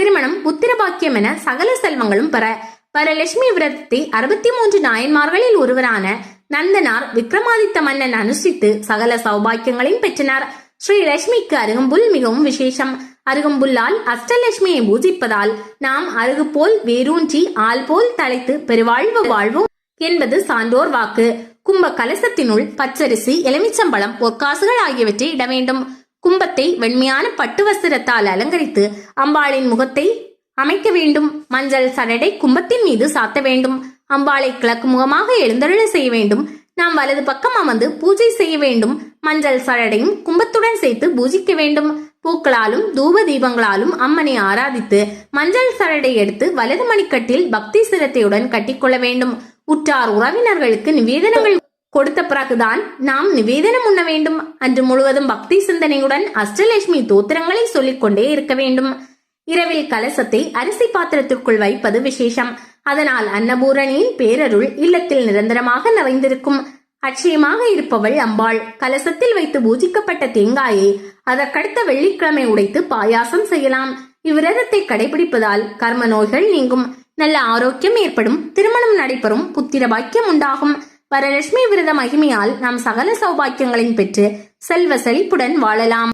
திருமணம் புத்திரபாக்கியம் என சகல செல்வங்களும் பெற. வரலட்சுமி விரதத்தை அறுபத்தி மூன்று நாயன்மார்களில் ஒருவரான நந்தனார் விக்ரமாதித்த மன்னன் அனுஷ்டித்து சகல சௌபாக்கியங்களையும் பெற்றனர். ஸ்ரீ லட்சுமிக்கு அருகம்புல் மிகவும் விசேஷம். அருகம்புல்லால் அஷ்டலட்சுமியை பூஜிப்பதால் நாம் அருகு போல் வேரூன்றி ஆள் போல் தலைத்து பெருவாழ்வு வாழ்வோம் என்பது சான்றோர் வாக்கு. கும்ப கலசத்தினுள் பச்சரிசி எலுமிச்சம்பழம் பொற்காசுகள் ஆகியவற்றை இட வேண்டும். கும்பத்தை வெண்மையான பட்டு வஸ்திரத்தால் அலங்கரித்து அம்பாளின் முகத்தை அமைக்க வேண்டும். மஞ்சள் சரடை கும்பத்தின் மீது சாத்த வேண்டும். அம்பாளை கிழக்கு முகமாக எழுந்தருள செய்ய வேண்டும். நாம் வலது பக்கம் அமர்ந்து பூஜை செய்ய வேண்டும். மஞ்சள் சரடையும் கும்பத்துடன் சேர்த்து பூஜிக்க வேண்டும். பூக்களாலும் தூப தீபங்களாலும் அம்மனை ஆராதித்து மஞ்சள் சரடை எடுத்து வலது மணிக்கட்டில் பக்தி சிரத்தையுடன் கட்டிக்கொள்ள வேண்டும். உற்றார் உறவினர்களுக்கு நிவேதனங்கள் கொடுத்த பிறகுதான் நாம் நிவேதனம் உண்ண வேண்டும். அன்று முழுவதும் பக்தி சிந்தனையுடன் அஷ்டலட்சுமி தோத்திரங்களை சொல்லிக் கொண்டே இருக்க வேண்டும். இரவில் கலசத்தை அரிசி பாத்திரத்திற்குள் வைப்பது விசேஷம். அதனால் அன்னபூரணியின் பேரருள் இல்லத்தில் நிரந்தரமாக நிறைந்திருக்கும். அட்சயமாக இருப்பவள் அம்பாள். கலசத்தில் வைத்து பூஜிக்கப்பட்ட தேங்காயை அதற்கடுத்த வெள்ளிக்கிழமை உடைத்து பாயாசம் செய்யலாம். இவ்விரதத்தை கடைபிடிப்பதால் கர்ம நோய்கள் நீங்கும். நல்ல ஆரோக்கியம் ஏற்படும். திருமணம் நடைபெறும். புத்திர பாக்கியம் உண்டாகும். வரலட்சுமி விரத மகிமையால் நாம் சகல சௌபாக்கியங்களையும் பெற்று செல்வ செழிப்புடன் வாழலாம்.